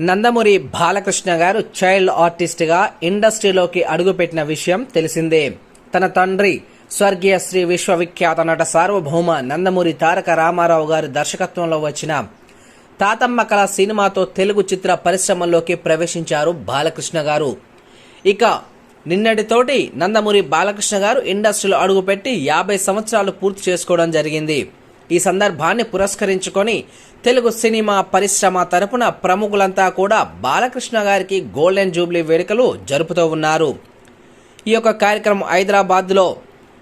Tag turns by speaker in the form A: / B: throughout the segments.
A: నందమూరి బాలకృష్ణ గారు చైల్డ్ ఆర్టిస్ట్గా ఇండస్ట్రీలోకి అడుగుపెట్టిన విషయం తెలిసిందే. తన తండ్రి స్వర్గీయ శ్రీ విశ్వవిఖ్యాత నట సార్వభౌమ నందమూరి తారక రామారావు గారి దర్శకత్వంలో వచ్చిన తాతమ్మ కళ సినిమాతో తెలుగు చిత్ర పరిశ్రమలోకి ప్రవేశించారు బాలకృష్ణ గారు. ఇక నిన్నటితోటి నందమూరి బాలకృష్ణ గారు ఇండస్ట్రీలో అడుగుపెట్టి యాభై సంవత్సరాలు పూర్తి చేసుకోవడం జరిగింది. ఈ సందర్భాన్ని పురస్కరించుకొని తెలుగు సినిమా పరిశ్రమ తరపున ప్రముఖులంతా కూడా బాలకృష్ణ గారికి గోల్డెన్ జూబ్లీ వేడుకలు జరుపుతూ ఉన్నారు. ఈ యొక్క కార్యక్రమం హైదరాబాద్లో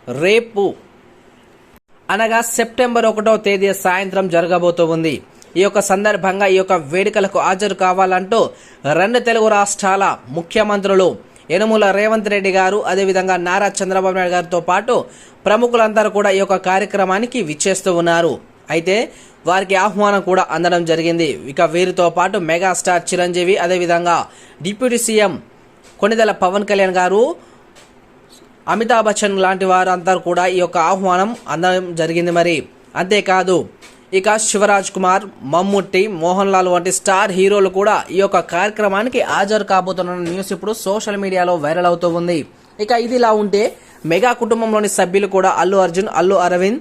A: రేపు అనగా సెప్టెంబర్ ఒకటో తేదీ సాయంత్రం జరగబోతూ ఉంది. ఈ యొక్క సందర్భంగా ఈ యొక్క వేడుకలకు హాజరు కావాలంటూ రెండు తెలుగు రాష్ట్రాల ముఖ్యమంత్రులు యనుమల రేవంత్ రెడ్డి గారు అదేవిధంగా నారా చంద్రబాబు నాయుడు గారితో పాటు ప్రముఖులందరూ కూడా ఈ యొక్క కార్యక్రమానికి విచ్చేస్తూ ఉన్నారు. అయితే వారికి ఆహ్వానం కూడా అందడం జరిగింది. ఇక వీరితో పాటు మెగాస్టార్ చిరంజీవి అదేవిధంగా డిప్యూటీ సీఎం కొనిదెల పవన్ కళ్యాణ్ గారు అమితాబ్ బచ్చన్ లాంటి వారు కూడా ఈ యొక్క ఆహ్వానం అందడం జరిగింది మరి. అంతేకాదు ఇక శివరాజ్ కుమార్ మమ్ముట్టి మోహన్ లాల్ వంటి స్టార్ హీరోలు కూడా ఈ యొక్క కార్యక్రమానికి హాజరు కాబోతున్న న్యూస్ ఇప్పుడు సోషల్ మీడియాలో వైరల్ అవుతూ ఉంది. ఇక ఇది ఇలా ఉంటే మెగా కుటుంబంలోని సభ్యులు కూడా అల్లు అర్జున్ అల్లు అరవింద్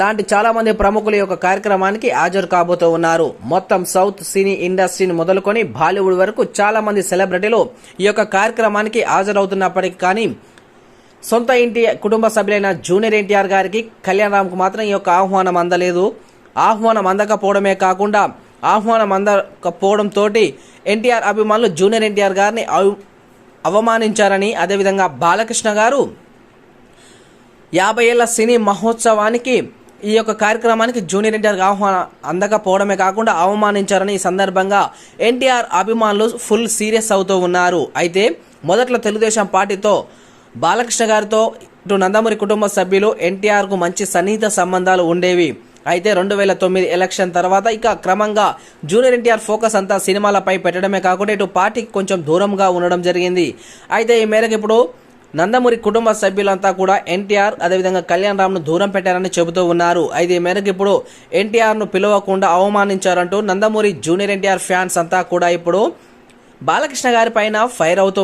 A: లాంటి చాలా మంది ప్రముఖుల యొక్క కార్యక్రమానికి హాజరు కాబోతూ ఉన్నారు. మొత్తం సౌత్ సినీ ఇండస్ట్రీని మొదలుకొని బాలీవుడ్ వరకు చాలా మంది సెలబ్రిటీలు ఈ యొక్క కార్యక్రమానికి హాజరవుతున్నప్పటికీ కానీ సొంత ఇంటి కుటుంబ సభ్యులైన జూనియర్ ఎన్టీఆర్ గారికి కళ్యాణ్ రామ్కు మాత్రం ఈ యొక్క ఆహ్వానం అందలేదు. ఆహ్వానం అందకపోవడమే కాకుండా ఆహ్వానం అందకపోవడంతో ఎన్టీఆర్ అభిమానులు జూనియర్ ఎన్టీఆర్ గారిని అవమానించారని అదేవిధంగా బాలకృష్ణ గారు యాభై ఏళ్ళ సినీ మహోత్సవానికి ఈ యొక్క కార్యక్రమానికి జూనియర్ ఎన్టీఆర్ ఆహ్వానం అందకపోవడమే కాకుండా అవమానించారని ఈ సందర్భంగా ఎన్టీఆర్ అభిమానులు ఫుల్ సీరియస్ అవుతూ ఉన్నారు. అయితే మొదట్లో తెలుగుదేశం పార్టీతో బాలకృష్ణ గారితో ఇటు నందమూరి కుటుంబ సభ్యులు ఎన్టీఆర్కు మంచి సన్నిహిత సంబంధాలు ఉండేవి. అయితే రెండు వేల తొమ్మిది ఎలక్షన్ తర్వాత ఇక క్రమంగా జూనియర్ ఎన్టీఆర్ ఫోకస్ అంతా సినిమాలపై పెట్టడమే కాకుండా ఇటు పార్టీకి కొంచెం దూరంగా ఉండడం జరిగింది. అయితే ఈ మేరకు ఇప్పుడు నందమూరి కుటుంబ సభ్యులంతా కూడా ఎన్టీఆర్ అదేవిధంగా కళ్యాణ్ రామ్ను దూరం పెట్టారని చెబుతూ ఉన్నారు. అయితే ఈ మేరకు ఇప్పుడు ఎన్టీఆర్ను పిలవకుండా అవమానించారంటూ నందమూరి జూనియర్ ఎన్టీఆర్ ఫ్యాన్స్ అంతా కూడా ఇప్పుడు బాలకృష్ణ గారి పైన ఫైర్ అవుతూ